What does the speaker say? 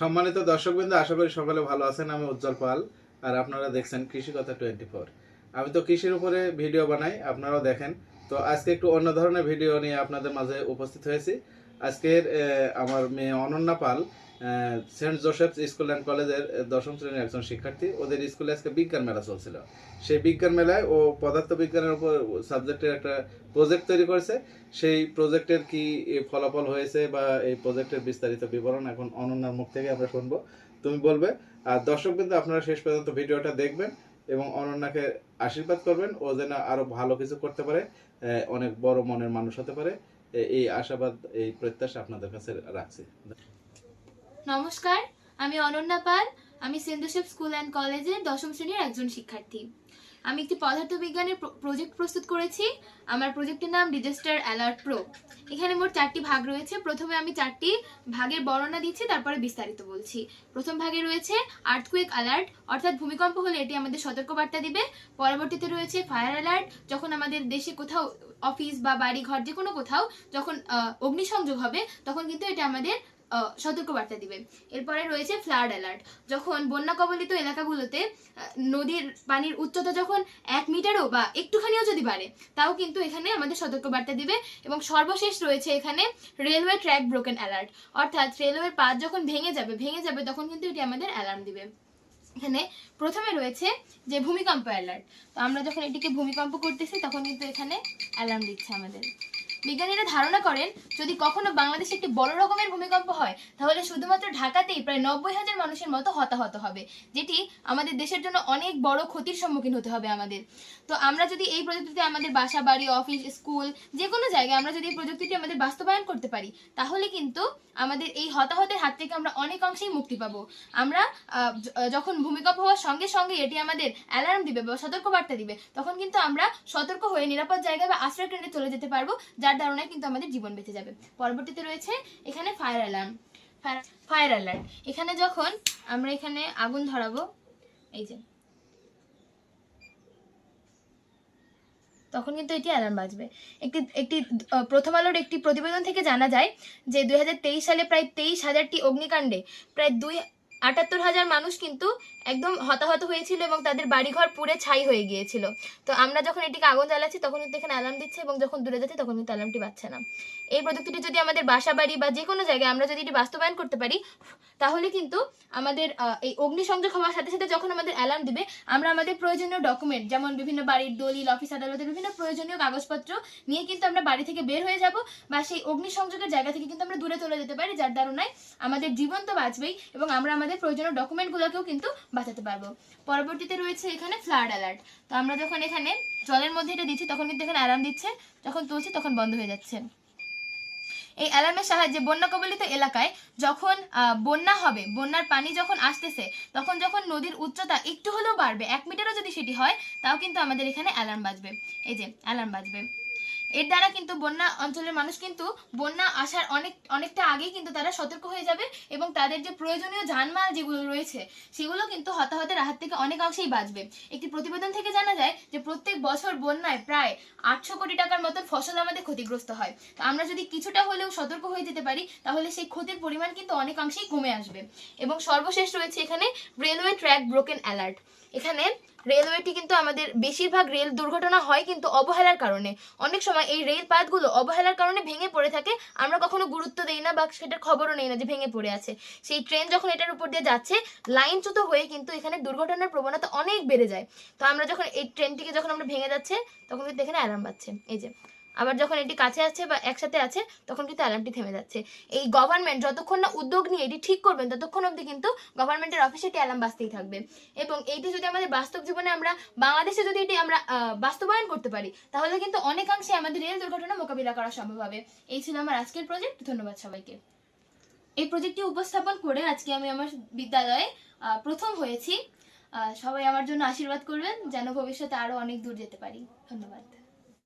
সম্মানিত দর্শকবৃন্দ, আশা করি সকলে ভালো আছেন। আমি উজ্জ্বল পাল আর আপনারা দেখছেন কৃষি কথা টোয়েন্টি ফোর আমি তো কৃষির উপরে ভিডিও বানাই, আপনারাও দেখেন। তো আজকে একটু অন্য ধরনের ভিডিও নিয়ে আপনাদের মাঝে উপস্থিত হয়েছি। আজকের আমার মেয়ে Ananya Pal Saint Joseph school and কলেজের দশম শ্রেণির একজন শিক্ষার্থী। ওদের স্কুলে আজকে বিজ্ঞান মেলা চলছিল। সেই বিজ্ঞান মেলায় ও পদার্থ বিজ্ঞানের উপর সাবজেক্টের একটা প্রজেক্ট তৈরি করেছে। সেই প্রজেক্টের কি ফলাফল হয়েছে বা এই প্রজেক্টের বিস্তারিত বিবরণ এখন অনন্যার মুখ থেকে আমরা শুনব। তুমি বলবে, আর দর্শক কিন্তু আপনারা শেষ পর্যন্ত ভিডিওটা দেখবেন এবং অনন্যাকে আশীর্বাদ করবেন। ও যেন আরও ভালো কিছু করতে পারে অনেক বড় মনের মানুষ হতে পারে। এই আশাবাদ, এই প্রত্যাশা আপনাদের কাছে রাখছি। নমস্কার, আমি অনন্যা পাল, আমি সেন্ট স্কুল অ্যান্ড কলেজের দশম শ্রেণির একজন শিক্ষার্থী। আমি একটি পদার্থবিজ্ঞানের প্র- প্রজেক্ট প্রস্তুত করেছি, আমার প্রজেক্টের নাম ডিজাস্টার অ্যালার্ট প্রো এখানে মোট চারটি ভাগ রয়েছে, প্রথমে আমি চারটি ভাগের বর্ণনা দিচ্ছি, তারপরে বিস্তারিত বলছি। প্রথম ভাগে রয়েছে আর্থকুয়েক অ্যালার্ট অর্থাৎ ভূমিকম্প হলে এটি আমাদের সতর্কবার্তা দিবে। পরবর্তীতে রয়েছে ফায়ার অ্যালার্ট যখন আমাদের দেশে কোথাও অফিস বা বাড়ি ঘর যে কোনো কোথাও যখন অগ্নিসংযোগ হবে, তখন কিন্তু এটা আমাদের সতর্কবার্তা দিবে। এরপরে রয়েছে ফ্লাড অ্যালার্ট যখন বন্যা কবলিত এলাকাগুলোতে নদীর পানির উচ্চতা যখন এক মিটারও বা একটুখানিও যদি বাড়ে, তাও কিন্তু এখানে আমাদের সতর্কবার্তা দিবে। এবং সর্বশেষ রয়েছে এখানে রেলওয়ে ট্র্যাক ব্রোকেন অ্যালার্ট অর্থাৎ রেলওয়ের পাত যখন ভেঙে যাবে ভেঙে যাবে, তখন কিন্তু এটি আমাদের অ্যালার্ম দিবে। এখানে প্রথমে রয়েছে যে ভূমিকম্প অ্যালার্ট তো আমরা যখন এটিকে ভূমিকম্প করতেছি, তখন কিন্তু এখানে অ্যালার্ম দিচ্ছে আমাদের। বিজ্ঞানীরা ধারণা করেন, যদি কখনো বাংলাদেশে একটি বড় রকমের ভূমিকম্প হয়, তাহলে শুধুমাত্র ঢাকাতেই প্রায় নব্বই হাজার মানুষের মতো হতাহত হবে, যেটি আমাদের দেশের জন্য অনেক বড় ক্ষতির সম্মুখীন হতে হবে আমাদের। তো আমরা যদি এই প্রযুক্তিতে আমাদের বাসা, বাড়ি, অফিস, স্কুল যে কোনো জায়গায় আমরা যদি এই প্রযুক্তিটি আমাদের বাস্তবায়ন করতে পারি, তাহলে কিন্তু আমাদের এই হতাহতের হাত থেকে আমরা অনেক অংশেই মুক্তি পাবো। আমরা য- যখন ভূমিকম্প হওয়ার সঙ্গে সঙ্গে এটি আমাদের অ্যালার্ম দিবে বা সতর্কবার্তা দিবে, তখন কিন্তু আমরা সতর্ক হয়ে নিরাপদ জায়গায় বা আশ্রয় কেন্দ্রে চলে যেতে পারব যার কারণে কিন্তু আমাদের জীবন বেঁচে যাবে। পরবর্তীতে রয়েছে এখানে ফায়ার অ্যালার্ম ফায়ার অ্যালার্ট এখানে যখন আমরা এখানে আগুন ধরাবো, এই যে, তখন কিন্তু এটি অ্যালার্ম বাজবে। একটি একটি প্রথম আলোর একটি প্রতিবেদন থেকে জানা যায় যে দুই হাজার তেইশ সালে প্রায় তেইশ হাজারটি অগ্নিকাণ্ডে প্রায় দুই, আটাত্তর হাজার মানুষ কিন্তু একদম হতাহত হয়েছিল এবং তাদের বাড়িঘর পুড়ে ছাই হয়ে গিয়েছিল। তো আমরা যখন এটিকে আগুন জ্বালাচ্ছি, তখন কিন্তু এখানে অ্যালার্ম দিচ্ছে এবং যখন দূরে যাচ্ছে, তখন কিন্তু অ্যালার্মটি বাজছে না। এই প্রযুক্তিটি যদি আমাদের বাসা বাড়ি বা যে কোনো জায়গায় আমরা যদি এটি বাস্তবায়ন করতে পারি, তাহলে কিন্তু আমাদের এই অগ্নিসংযোগ হওয়ার সাথে সাথে যখন আমাদের অ্যালার্ম দিবে, আমরা আমাদের প্রয়োজনীয় ডকুমেন্ট যেমন বিভিন্ন বাড়ির দলিল অফিস আদালতের বিভিন্ন প্রয়োজনীয় কাগজপত্র নিয়ে কিন্তু আমরা বাড়ি থেকে বের হয়ে যাব বা সেই অগ্নিসংযোগের জায়গা থেকে কিন্তু আমরা দূরে চলে যেতে পারি, যার দারুণায় আমাদের জীবন তো বাঁচবেই এবং আমরা আমাদের প্রয়োজনীয় ডকুমেন্টগুলোকেও কিন্তু বাঁচাতে পারব। পরবর্তীতে রয়েছে এখানে ফ্লাড অ্যালার্ট তো আমরা যখন এখানে জলের মধ্যে এটা দিচ্ছি, তখন কিন্তু এখানে অ্যালার্ম দিচ্ছে। যখন তুলছি, তখন বন্ধ হয়ে যাচ্ছে। এই অ্যালার্মের সাহায্যে বন্যা কবলিত এলাকায় যখন বন্যা হবে, বন্যার পানি যখন আসতেছে, তখন যখন নদীর উচ্চতা একটু হলেও বাড়বে, এক মিটারও যদি সেটি হয়, তাও কিন্তু আমাদের এখানে অ্যালার্ম বাজবে। এই যে অ্যালার্ম বাজবে। এর দ্বারা কিন্তু বন্যা অঞ্চলের মানুষ কিন্তু বন্যা আসার অনেক, অনেকটা আগেই কিন্তু তারা সতর্ক হয়ে যাবে এবং তাদের যে প্রয়োজনীয় জানমাল যেগুলো রয়েছে, সেগুলো কিন্তু হতাহতের হাত থেকে অনেকাংশেই বাঁচবে। একটি প্রতিবেদন থেকে জানা যায় যে প্রত্যেক বছর বন্যায় প্রায় আটশো কোটি টাকার মতন ফসল আমাদের ক্ষতিগ্রস্ত হয়। তো আমরা যদি কিছুটা হলেও সতর্ক হয়ে যেতে পারি, তাহলে সেই ক্ষতির পরিমাণ কিন্তু অনেকাংশেই কমে আসবে। এবং সর্বশেষ রয়েছে এখানে রেলওয়ে ট্র্যাক ব্রোকেন অ্যালার্ট। এখানে রেলওয়েটি কিন্তু আমাদের বেশিরভাগ রেল দুর্ঘটনা হয় কিন্তু অবহেলার কারণে। অনেক সময় এই রেল পাতগুলো অবহেলার কারণে ভেঙে পড়ে থাকে, আমরা কখনো গুরুত্ব দেই না বা সেটার খবরও নেই না যে ভেঙে পড়ে আছে। সেই ট্রেন যখন এটার উপর দিয়ে যাচ্ছে, লাইনচ্যুত হয়ে কিন্তু এখানে দুর্ঘটনার প্রবণতা অনেক বেড়ে যায়। তো আমরা যখন এই ট্রেনটিকে যখন আমরা ভেঙে যাচ্ছে, তখন কিন্তু এখানে অ্যালার্ম বাজছে। এই যে আবার যখন এটি কাছে আছে বা একসাথে আছে, তখন কিন্তু অ্যালার্মটি থেমে যাচ্ছে। এই গভর্নমেন্ট যতক্ষণ না উদ্যোগ নিয়ে এটি ঠিক করবেন, ততক্ষণ অবধি কিন্তু গভর্নমেন্টের অফিসে এটি অ্যালার্ম বাজতেই থাকবে। এবং এইটি যদি আমাদের বাস্তব জীবনে আমরা, বাংলাদেশে যদি এটি আমরা বাস্তবায়ন করতে পারি, তাহলে কিন্তু অনেকাংশে আমাদের রেল দুর্ঘটনা মোকাবিলা করা সম্ভব হবে। এই ছিল আমার আজকের প্রজেক্ট ধন্যবাদ সবাইকে। এই প্রজেক্টটি উপস্থাপন করে আজকে আমি আমার বিদ্যালয়ে প্রথম হয়েছি। সবাই আমার জন্য আশীর্বাদ করবেন, যেন ভবিষ্যতে আরও অনেক দূর যেতে পারি। ধন্যবাদ।